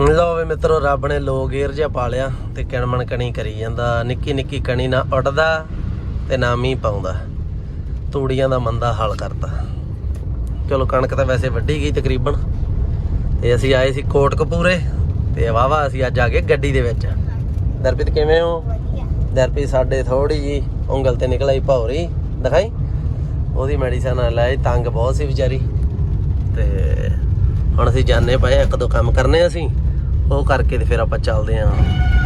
ਲਓ ਵੇ ਮਿੱਤਰੋ, ਰੱਬ ਨੇ ਲੋ ਗੇਰ ਜਿਹਾ ਪਾ ਲਿਆ ਤੇ ਕਿਣਮਣ ਕਣੀ ਕਰੀ ਜਾਂਦਾ। ਨਿੱਕੀ ਨਿੱਕੀ ਕਣੀ ਨਾ ਉੱਡਦਾ ਤੇ ਨਾ ਮੀਂਹ ਪਾਉਂਦਾ। ਤੂੜੀਆਂ ਦਾ ਮੰਦਾ ਹਾਲ ਕਰਤਾ। ਚਲੋ, ਕਣਕ ਤਾਂ ਵੈਸੇ ਵੱਢੀ ਗਈ ਤਕਰੀਬਨ। ਤੇ ਅਸੀਂ ਆਏ ਸੀ ਕੋਟਕਪੂਰੇ ਤੇ ਵਾਵਾ ਅਸੀਂ ਅੱਜ ਆ ਗਏ ਗੱਡੀ ਦੇ ਵਿੱਚ। ਦਰਪੀਤ ਕਿਵੇਂ ਹੋ? ਦਰਪਿਤ ਸਾਡੇ ਥੋੜੀ ਜੀ ਉਂਗਲ ਤੇ ਨਿਕਲ ਆਈ ਭੌਰੀ। ਦਿਖਾਈ? ਉਹਦੀ ਮੈਡੀਸਨ ਆ ਲੈ ਤੰਗ ਬਹੁਤ ਸੀ ਵਿਚਾਰੀ। ਤੇ ਹੁਣ ਅਸੀਂ ਜਾਣੇ ਪਏ ਆ, ਇੱਕ ਦੋ ਕੰਮ ਕਰਨੇ ਅਸੀਂ। ਉਹ ਕਰਕੇ ਤੇ ਫਿਰ ਆਪਾਂ ਚੱਲਦੇ ਆਂ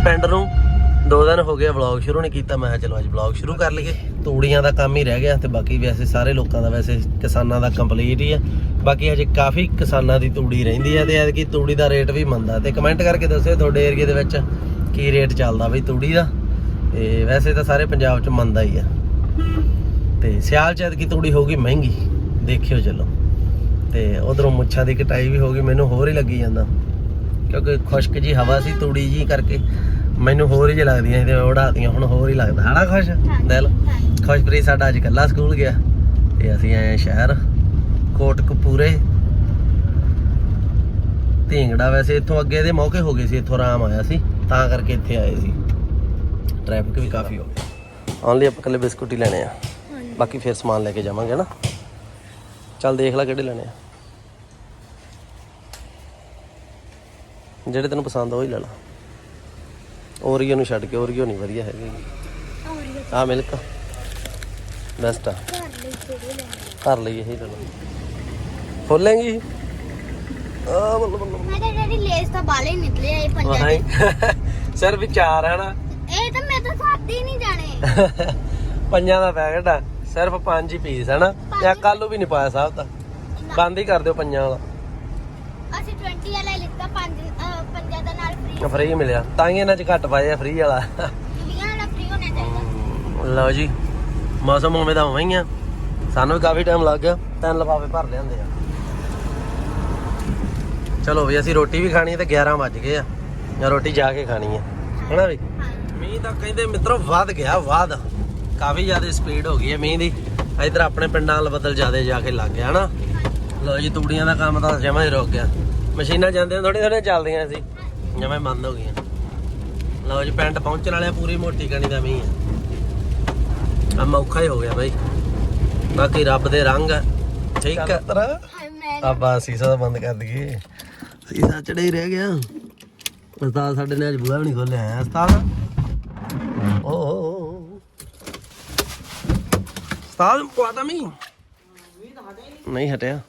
ਪਿੰਡ ਨੂੰ ਦੋ ਦਿਨ ਹੋ ਗਿਆ ਵਲੌਗ ਸ਼ੁਰੂ ਨਹੀਂ ਕੀਤਾ। ਮੈਂ ਕਿਹਾ ਚਲੋ ਅੱਜ ਵਲੌਗ ਸ਼ੁਰੂ ਕਰ ਲਈਏ। ਤੂੜੀਆਂ ਦਾ ਕੰਮ ਹੀ ਰਹਿ ਗਿਆ ਤੇ ਬਾਕੀ ਵੈਸੇ ਸਾਰੇ ਲੋਕਾਂ ਦਾ ਵੈਸੇ ਕਿਸਾਨਾਂ ਦਾ ਕੰਪਲੀਟ ਹੀ ਆ। ਬਾਕੀ ਅਜੇ ਕਾਫੀ ਕਿਸਾਨਾਂ ਦੀ ਤੂੜੀ ਰਹਿੰਦੀ ਆ ਤੇ ਐਤਕੀ ਤੂੜੀ ਦਾ ਰੇਟ ਵੀ ਮੰਦਾ ਤੇ ਕਮੈਂਟ ਕਰਕੇ ਦੱਸਿਓ ਤੁਹਾਡੇ ਏਰੀਆ ਦੇ ਵਿੱਚ ਕੀ ਰੇਟ ਚੱਲਦਾ ਬਈ ਤੂੜੀ ਦਾ? ਤੇ ਵੈਸੇ ਤਾਂ ਸਾਰੇ ਪੰਜਾਬ 'ਚ ਮੰਦਾ ਹੀ ਆ। ਤੇ ਸਿਆਲ 'ਚ ਐਤਕੀ ਤੂੜੀ ਹੋਊਗੀ ਮਹਿੰਗੀ। ਦੇਖਿਓ ਚਲੋ। ਤੇ ਉਧਰੋਂ ਮੁੱਛਾਂ ਦੀ ਕਟਾਈ ਵੀ ਹੋ ਗਈ ਮੈਨੂੰ ਹੋਰ ਹੀ ਲੱਗੀ ਜਾਂਦਾ। ਕਿਉਂਕਿ ਖੁਸ਼ਕ ਜੀ ਹਵਾ ਸੀ ਤੂੜੀ ਜੀ ਕਰਕੇ ਮੈਨੂੰ ਹੋਰ ਹੀ ਜਿਹਾ ਲੱਗਦੀਆਂ ਤੇ ਉਡਾਤੀਆਂ ਹੁਣ ਹੋਰ ਹੀ ਲੱਗਦਾ। ਹਨਾ ਖੁਸ਼? ਦਿਲ? ਖੁਸ਼ਪ੍ਰੀਤ ਸਾਡਾ ਅੱਜ ਕੱਲਾ ਸਕੂਲ ਗਿਆ ਤੇ ਅਸੀਂ ਆਏ ਸ਼ਹਿਰ ਕੋਟਕਪੂਰੇ। ਢੀਂਗੜਾ ਵੈਸੇ ਇੱਥੋਂ ਅੱਗੇ ਦੇ ਮੌਕੇ ਹੋ ਗਏ ਸੀ ਇੱਥੋਂ ਆਰਾਮ ਆਇਆ ਸੀ ਤਾਂ ਕਰਕੇ ਇੱਥੇ ਆਏ ਸੀ। ਟ੍ਰੈਫਿਕ ਵੀ ਕਾਫੀ ਹੋ ਗਿਆ। ਓਨਲੀ ਆਪਾਂ ਕੱਲੇ ਬਿਸਕੁਟ ਹੀ ਲੈਣੇ ਆ। ਬਾਕੀ ਫਿਰ ਸਮਾਨ ਲੈ ਕੇ ਜਾਵਾਂਗੇ ਨਾ? ਚੱਲ ਦੇਖ ਲੈ ਕਿਹੜੇ ਲੈਣੇ ਆ। ਜਿਹੜੇ ਤੈਨੂੰ ਪਸੰਦ ਆ ਉਹ ਹੀ ਲੈ ਲਾ। ਓਰੀਓ ਨੂੰ ਛੱਡ ਕੇ ਓਰੀਓ ਨਹੀਂ ਵਧੀਆ ਹੈਗੀ। ਆ। ਮਿਲਕ ਬੈਸਟ ਆ? ਕਰ ਲਈ ਇਹ ਹੀ ਲੈ ਲਾ। ਖੋਲੇਂਗੀ? ਆ ਬੱਲ ਬੱਲ ਮੈਂ ਤਾਂ ਡੈਡੀ ਲੇਸ ਤਾਂ ਬਾਲੇ ਨਿਕਲੇ ਆ ਇਹ ਪੰਜਾਂ ਦੇ। ਸਿਰ ਵਿਚਾਰ ਹੈ ਨਾ। ਇਹ ਤਾਂ ਮੈਂ ਤਾਂ ਹੀ ਨਹੀਂ ਜਾਣੇ। ਪੰਜਾਂ ਦਾ ਪੈਕਟ ਆ। ਸਿਰਫ ਪੰਜ ਹੀ ਪੀਸ ਹੈ ਨਾ। ਜਾਂ ਕੱਲੂ ਵੀ ਨਹੀਂ ਪਾਇਆ ਸਾਹਿਬ ਤਾਂ। ਬੰਦ ਹੀ ਕਰ ਦਿਓ ਪੰਜਾਂ ਵਾਲਾ। ਅਸੀਂ 20 ਵਾਲਾ ਲਿੱਤਾ ਪੰਜ ਅਹ, ਪੰਜਾਂ ਦਾ ਨਾਲ ਫ੍ਰੀ ਮਿਲਿਆ। ਤਾਂ ਹੀ ਇਹਨਾਂ ਚ ਘੱਟ ਪਾਏ ਆ ਫ੍ਰੀ ਵਾਲਾ। 20 ਵਾਲਾ ਫ੍ਰੀ ਹੋਣਾ ਚਾਹੀਦਾ। ਲਓ ਜੀ ਮੌਸਮ ਉਵੇਂ ਦਾ ਉਵੇਂ ਹੀ ਆ। ਸਾਨੂੰ ਵੀ ਕਾਫੀ ਟਾਈਮ ਲੱਗ ਗਿਆ। ਤਿੰਨ ਲਫਾਫੇ ਭਰ ਲਿਆਂਦੇ ਆ। ਚਲੋ ਵੀ ਅਸੀਂ ਰੋਟੀ ਵੀ ਖਾਣੀ ਹੈ ਤੇ 11 ਵੱਜ ਗਏ ਆ। ਜਾਂ ਰੋਟੀ ਜਾ ਕੇ ਖਾਣੀ ਹੈ ਹਨਾ ਵੀ? ਮੀਂਹ ਤਾਂ ਕਹਿੰਦੇ ਮਿੱਤਰੋ ਵੱਧ ਗਿਆ ਵੱਧ। ਕਾਫੀ ਜ਼ਿਆਦਾ ਸਪੀਡ ਹੋ ਗਈ ਹੈ ਮੀਂਹ ਦੀ। ਇਧਰ ਆਪਣੇ ਪਿੰਡਾਂ ਵੱਲ ਬਦਲ ਜ਼ਿਆਦਾ ਜਾ ਕੇ ਲੱਗ ਗਿਆ ਹਨਾ? ਲਓ ਜੀ ਤੂੜੀਆਂ ਦਾ ਕੰਮ ਤਾਂ ਜਮਾ ਹੀ ਰੁਕ ਗਿਆ। ਮਸ਼ੀਨਾਂ ਜਾਂਦੀਆਂ ਥੋੜੀ ਥੋੜੀ ਚੱਲਦੀਆਂ ਸੀ। ਹੀ ਬੰਦ ਹੋ ਗਈਆਂ। ਲਓ ਜੀ ਪਿੰਡ ਪਹੁੰਚਣ ਵਾਲੇ ਆ, ਪੂਰੀ ਮੋਟੀ ਕਣੀ ਦਾ ਮੀਂਹ ਹੈ ਕੰਮ ਔਖਾ ਹੀ ਹੋ ਗਿਆ ਬਾਈ। ਬਾਕੀ ਰੱਬ ਦੇ ਰੰਗ ਆ। ਠੀਕ ਆ। ਬਸ ਸੀਸਾ ਤਾਂ ਬੰਦ ਕਰ ਦਈਏ। ਸੀਸਾ ਚੜੇ ਹੀ ਰਹਿ ਗਿਆ। ਉਸਤਾਦ ਸਾਡੇ ਨੇ ਅੱਜ ਬੂਹਾ ਵੀ ਨਹੀਂ ਖੋਲਿਆ ਹੈ। ਉਸਤਾਦ। ਓ ਉਸਤਾਦ ਪਵਾਤਾ ਮੀ ਨਹੀਂ ਹਟਿਆ।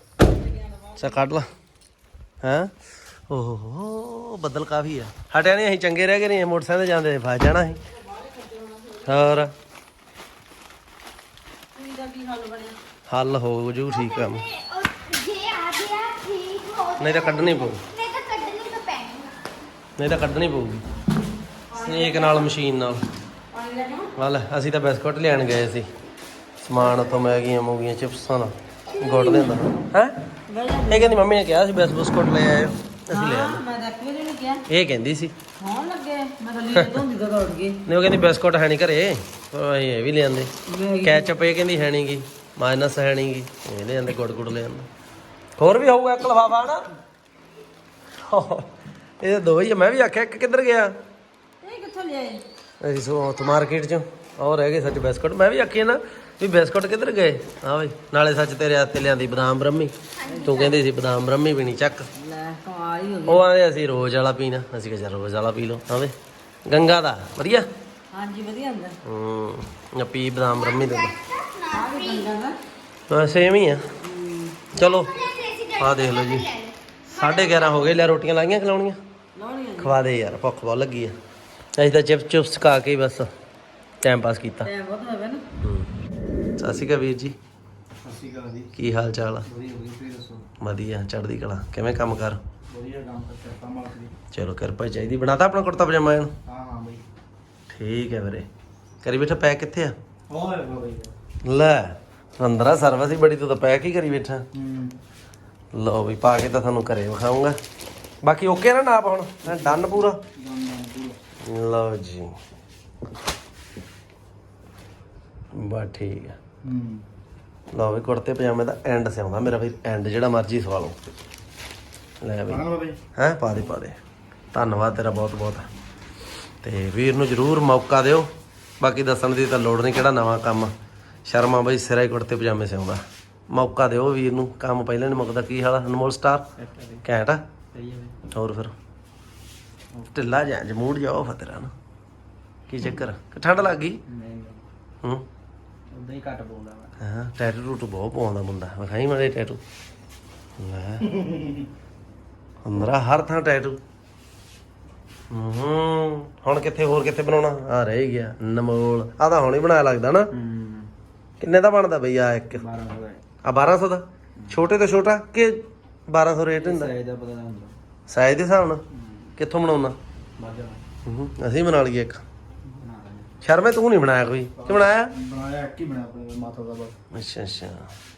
ਚਾ ਕੱਢ ਲਾ। ਹੈ? ਓਹ ਹੋ ਬੱਦਲ ਕਾਫੀ ਆ। ਹਟਿਆ ਨਹੀਂ ਅਸੀਂ ਚੰਗੇ ਰਹਿ ਗਏ ਨਹੀਂ ਮੋਟਰਸਾਈਕਲ ਤੇ ਜਾਂਦੇ ਫਸ ਜਾਣਾ ਸੀ। ਹੋਰ? ਹੱਲ ਹੋ ਜੂ, ਠੀਕ ਆ। ਨਹੀਂ ਤਾਂ ਕੱਢਣੀ ਪਊ। ਨਹੀਂ ਤਾਂ ਕੱਢਣੀ ਤਾਂ ਪਊਗੀ। ਸਨੇਕ ਨਾਲ, ਮਸ਼ੀਨ ਨਾਲ। ਵੱਲ ਅਸੀਂ ਤਾਂ ਬਿਸਕੁਟ ਲੈਣ ਗਏ ਸੀ। ਸਮਾਨ ਉਤੋਂ ਮੈਗੀਆਂ ਮੂਗੀਆਂ, ਚਿਪਸਾਂ ਦਾ ਗੁੜ ਲੈਂਦਾ ਹੈ? ਇਹ ਕਹਿੰਦੀ ਮੰਮੀ ਨੇ ਕਿਹਾ ਸੀ ਬਿਸ ਬਿਸਕੁਟ ਲੈ ਆਇਓ। ਅਸੀਂ ਲੈ ਆਏ ਮੈਂ ਤਾਂ ਕਿਹਦੇ ਨੂੰ ਕਿਹਾ। ਇਹ ਕਹਿੰਦੀ ਸੀ। ਹੋਣ ਲੱਗੇ ਮੈਂ ਤਾਂ ਲੀਡ ਤੋਂ ਨਿਕਲ ਦੌੜ ਗਈ। ਨਹੀਂ ਉਹ ਕਹਿੰਦੀ ਬਿਸਕੁਟ ਹੈ ਨਹੀਂ ਘਰੇ। ਉਹ ਅਸੀਂ ਇਹ ਵੀ ਮੈਗੀ ਕੈਚਅਪ ਇਹ ਕਹਿੰਦੀ ਹੈ ਨਹੀਂਗੀ ਮਾਈਨਸ ਹੈ ਨਹੀਂਗੀ ਇਹ ਲਿਆਂਦੇ ਗੁੜ ਗੁੜ ਲਿਆਂਦੇ ਹੋਰ ਵੀ ਹੋਊਗਾ ਇੱਕ ਲਫਾਫਾ ਨਾ ਇਹ ਤਾਂ ਦੋ ਹੀ ਆ। ਮੈਂ ਵੀ ਆਖਿਆ ਇੱਕ ਕਿੱਧਰ ਗਿਆ? ਇਹ ਕਿੱਥੋਂ ਲਿਆਏ? ਅਸੀਂ ਸੋ ਉੱਥੋਂ ਮਾਰਕੀਟ ਚੋਂ। ਉਹ ਰਹਿ ਗਏ ਸੱਚ ਬਿਸਕੁਟ। ਮੈਂ ਵੀ ਆਖੀ ਨਾ ਵੀ ਬਿਸਕੁਟ ਕਿੱਧਰ ਗਏ? ਹਾਂ ਬਈ ਨਾਲੇ ਸੱਚ ਤੇਰੇ ਹੱਥੇ ਲਿਆਂਦੀ ਬਦਾਮ ਬ੍ਰਹਮੀ। ਤੂੰ ਕਹਿੰਦੀ ਸੀ ਬਦਾਮ ਬ੍ਰਹਮੀ ਪੀਣੀ ਚੱਕ। ਲੈ ਕਮਾਲ ਹੀ ਹੋ ਗਈ। ਉਹ ਆਂਦੇ ਅਸੀਂ ਰੋਜ਼ ਵਾਲਾ ਪੀਣਾ ਅਸੀਂ ਕਿਹਾ ਚੱਲ ਰੋਜ਼ ਵਾਲਾ ਪੀ ਲਓ ਹਾਂ ਵੇ ਗੰਗਾ ਦਾ ਵਧੀਆ? ਹਾਂਜੀ ਵਧੀਆ ਹੁੰਦਾ। ਹੂੰ ਜਾਂ ਪੀ ਬਦਾਮ ਬ੍ਰਹਮੀ ਦੇ। ਆ ਵੀ ਬੰਦਾ ਨਾ ਹਾਂ ਸੇਮ ਹੀ ਆ। ਚਲੋ ਆਹ ਦੇਖ ਲਓ ਜੀ। 11:30 ਹੋ ਗਏ ਲੈ ਰੋਟੀਆਂ ਲਾਈਆਂ ਖਿਲਾਉਣੀਆਂ? ਲਾਉਣੀਆਂ ਖਵਾ ਦੇ ਯਾਰ ਭੁੱਖ ਬਹੁਤ ਲੱਗੀ ਆ। ਅਸੀਂ ਤਾਂ ਚਿਪਸ ਚੁਪਸ ਖਾ ਕੇ ਹੀ ਬਸ ਟਾਈਮ ਪਾਸ ਕੀਤਾ। ਟਾਈਮ ਬਹੁਤ ਹੋਵੇ ਨਾ। ਹੂੰ। ਸਤਿ ਸ਼੍ਰੀ ਅਕਾਲ ਵੀਰ ਜੀ। ਸ਼੍ਰੀ ਅਕਾਲ ਜੀ। ਕੀ ਹਾਲ ਚਾਲ ਆ ਵਧੀਆ ਵਧੀਆ ਤੁਸੀਂ ਦੱਸੋ? ਵਧੀਆ ਚੜ੍ਹਦੀ ਕਲਾ। ਕਿਵੇਂ ਕੰਮ ਕਰ? ਵਧੀਆ ਕੰਮ ਕਰਦਾ ਕੰਮ ਮਾਲਕ ਦੀ। ਚਲੋ ਕਿਰਪਾ ਚਾਹੀਦੀ। ਬਣਾਤਾ ਆਪਣਾ ਕੁੜਤਾ ਪਜਾਮਾ ਇਹਨੂੰ? ਹਾਂ ਹਾਂ ਬਈ। ਠੀਕ ਹੈ ਵੀਰੇ। ਕਰੀ ਬੈਠਾ ਪੈਕ ਕਿੱਥੇ ਆ? ਹੋਰ ਹੈ ਬਈ। ਲੈ ਅੰਦਰਾ ਸਰਵਿਸ ਹੀ ਬੜੀ ਤੂੰ ਤਾਂ ਪੈਕ ਹੀ ਕਰੀ ਬੈਠਾ। ਹੂੰ। ਲਓ ਵੀ ਪਾ ਕੇ ਤਾਂ ਤੁਹਾਨੂੰ ਘਰੇ ਵਿਖਾਉਂਗਾ। ਬਾਕੀ ਓਕੇ ਨਾ ਨਾਪ ਹੁਣ? ਡਨ ਪੂਰਾ? ਲਓ ਜੀ। ਬਾ ਠੀਕ ਆ। ਹੂੰ। ਲਓ ਵੀ ਕੁੜਤੇ ਪਜਾਮੇ ਦਾ ਐਂਡ ਸਿਆਉਂਦਾ ਮੇਰਾ ਵੀ ਐਂਡ ਜਿਹੜਾ ਮਰਜ਼ੀ ਸਵਾ ਲਓ। ਲੈ ਬਈ ਹਾਂ ਹੈ ਪਾ ਦੇ ਪਾ ਦੇ। ਧੰਨਵਾਦ ਤੇਰਾ ਬਹੁਤ ਬਹੁਤ। ਤੇ ਵੀਰ ਨੂੰ ਜਰੂਰ ਮੌਕਾ ਦਿਓ। ਬਾਕੀ ਦੱਸਣ ਦੀ ਤਾਂ ਲੋੜ ਨਹੀਂ ਕਿਹੜਾ ਨਵਾਂ ਕੰਮ। ਸ਼ਰਮਾ ਬਾਈ ਸਿਰੇ ਕੁੜਤੇ ਪਜਾਮੇ ਸਿਉਂਦਾ। ਮੌਕਾ ਦਿਓ ਵੀਰ ਨੂੰ। ਕੰਮ ਪਹਿਲਾਂ ਨਹੀਂ ਮੁੱਕਦਾ ਕੀ ਹਾਲ ਅਨਮੋਲ ਸਟਾਰ? ਘੈਂਟ ਆ? ਹੈ ਹੋਰ ਫਿਰ। ਢਿੱਲਾ ਜਾ ਜਮੂੜ ਜਾਓ ਫਤਰਾ ਨਾ ਕੀ ਚੱਕਰ? ਠੰਡ ਲੱਗ ਗਈ? ਹੂੰ? ਉਦਾਂ ਹੀ ਘੱਟ ਬੋਲਦਾ ਮੈਂ। ਹਾਂ ਟੈਟੂ ਟੂਟੂ ਬਹੁਤ ਪਾਉਂਦਾ ਮੁੰਡਾ। ਵਿਖਾਈ ਮਾੜੇ ਟੈਟੂ ਲੈ। ਅੰਦਰਾ ਹਰ ਥਾਂ ਟੈਟੂ ਹੂੰ ਹੁਣ ਕਿੱਥੇ ਹੋਰ ਕਿੱਥੇ ਬਣਾਉਣਾ? ਆ ਰਹਿ ਹੀ ਗਿਆ ਨਮੋਲ ਆ ਤਾਂ ਹੁਣ ਹੀ ਬਣਾਇਆ ਲੱਗਦਾ ਨਾ। ਹੂੰ। ਕਿੰਨੇ ਦਾ ਬਣਦਾ ਬਈ ਆ ਇੱਕ? 12 ਹੋ। ਗਏ ਆ 1200 ਦਾ? ਛੋਟੇ ਤੋਂ ਛੋਟਾ ਕਿ 1200 ਰੇਟ ਹੁੰਦਾ? ਸਾਈਜ਼ ਦਾ ਪਤਾ ਨਾ ਹੁੰਦਾ। ਸਾਈਜ਼ ਦੇ ਹਿਸਾਬ ਨਾਲ। ਕਿੱਥੋਂ ਬਣਾਉਣਾ? ਹੂੰ ਅਸੀਂ ਬਣਾ ਲਈਏ ਇੱਕ। ਸ਼ਰਮੇ ਤੂੰ ਨਹੀਂ ਬਣਾਇਆ ਕੋਈ? ਕਿ ਬਣਾਇਆ? ਬਣਾਇਆ ਇੱਕ ਹੀ ਬਣਾਇਆ ਆਪਣੇ ਮਾਥਾ ਦਾ ਬਸ। ਅੱਛਾ ਅੱਛਾ।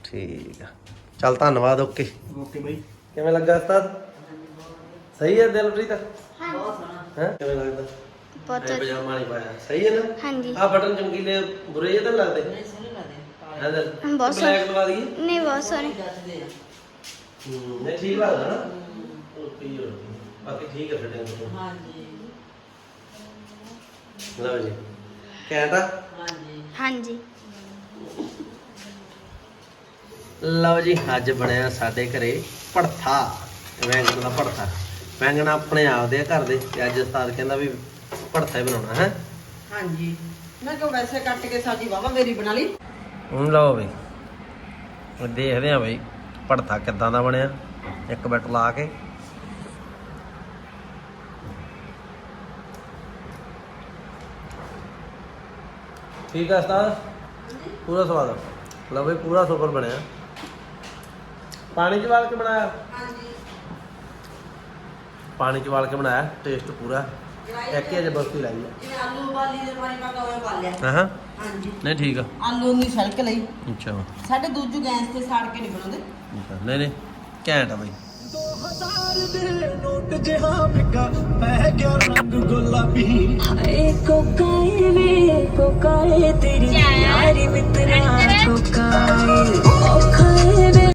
ਠੀਕ ਆ। ਚੱਲ ਧੰਨਵਾਦ ਓਕੇ। ਓਕੇ ਬਈ। ਕਿਵੇਂ ਲੱਗਾ ਉਸਤਾਦ? ਸਹੀ ਹੈ ਦਿਲਪ੍ਰੀਤ? ਬਹੁਤ ਸੋਹਣਾ ਹੈ? ਕਿਵੇਂ ਲੱਗਦਾ? ਬਹੁਤ ਇਹ ਪਜਾਮਾ ਨਹੀਂ ਪਾਇਆ। ਸਹੀ ਹੈ ਨਾ? ਹਾਂਜੀ। ਆ ਬਟਨ ਚਮਕੀਲੇ ਬੁਰੇ ਜਿਹੇ ਤਾਂ ਲੱਗਦੇ? ਨਹੀਂ ਸੋਹਣੇ ਲੱਗਦੇ। ਹੈ ਦਿਲ? ਬਹੁਤ ਬਲੈਕ ਲਵਾ ਦਈਏ? ਨਹੀਂ ਬਹੁਤ ਸੋਹਣੇ। ਨਹੀਂ ਠੀਕ ਲੱਗਦਾ ਨਾ? ਓਕੇ ਹੀ ਹੋ ਗਈ। ਬਾਕੀ ਠੀਕ ਹੈ ਫਿਟਿੰਗ ਤੋਂ। ਹਾਂਜੀ। ਲਓ ਜੀ। ਹਾਂਜੀ। ਲਓ ਜੀ ਅੱਜ ਬਣਿਆ ਸਾਡੇ ਘਰੇ ਭੜਥਾ ਵੈਂਗਣ ਦਾ ਭੜਥਾ। ਵੈਂਗਣ ਆਪਣੇ ਆਪ ਦੇ ਆ ਘਰ ਦੇ। ਤੇ ਅੱਜ ਉਸਤਾਦ ਕਹਿੰਦਾ ਵੀ ਭੜਥਾ ਹੀ ਬਣਾਉਣਾ ਹੈ? ਹਾਂਜੀ। ਮੈਂ ਕਿਹਾ ਵੈਸੇ ਕੱਟ ਕੇ ਸਾਜੀ ਵਾਵਾ ਮੇਰੀ ਬਣਾ ਲਈ। ਹੁਣ ਲਓ ਬਈ। ਦੇਖਦੇ ਆ ਬਈ ਭੜਥਾ ਕਿੱਦਾਂ ਦਾ ਬਣਿਆ। ਇੱਕ ਮਿੰਟ ਲਾ ਕੇ। ਠੀਕ ਆ ਉਸਤਾਦ? ਪੂਰਾ ਸਵਾਦ ਲਓ ਬਈ ਪੂਰਾ ਸੁਪਰ ਬਣਿਆ। ਪਾਣੀ ਚ ਵਾਲ ਕੇ ਬਣਾਇਆ? ਹਾਂਜੀ। ਪਾਣੀ ਚ ਵਾਲ ਕੇ ਬਣਾਇਆ ਟੇਸਟ ਪੂਰਾ। ਇੱਕ ਹੀ ਅਜੇ ਬਰਫੀ ਲਾਈ ਜਿਵੇਂ ਆਲੂ ਉਬਾਲੀ ਦੇ ਪਾਣੀ ਪਾ ਕੇ ਉਹ ਪਾ ਲਿਆ। ਆ ਹਾਂ। ਹਾਂਜੀ। ਨਹੀਂ ਠੀਕ ਆ। ਆਲੂ ਦੀ ਛਲਕ ਲਈ। ਅੱਛਾ। ਸਾਡੇ ਦੂਜੂ ਗੈਸ ਤੇ ਸਾੜ ਕੇ ਨਹੀਂ ਬਣਾਉਂਦੇ। ਅੱਛਾ, ਨਹੀਂ ਨਹੀਂ। ਘੈਂਟ ਆ ਬਈ। 2000 ਦੇ ਨੋਟ ਜਿਹਾ ਫਿੱਕਾ ਪੈ ਗਿਆ ਰੰਗ ਗੁਲਾਬੀ। ਹਾਏ ਕੋਕਾਏ ਵੇ ਕੋਕਾਏ ਤੇਰੀ ਯਾਰੀ ਮਿੱਤਰਾ ਕੋਕਾਏ।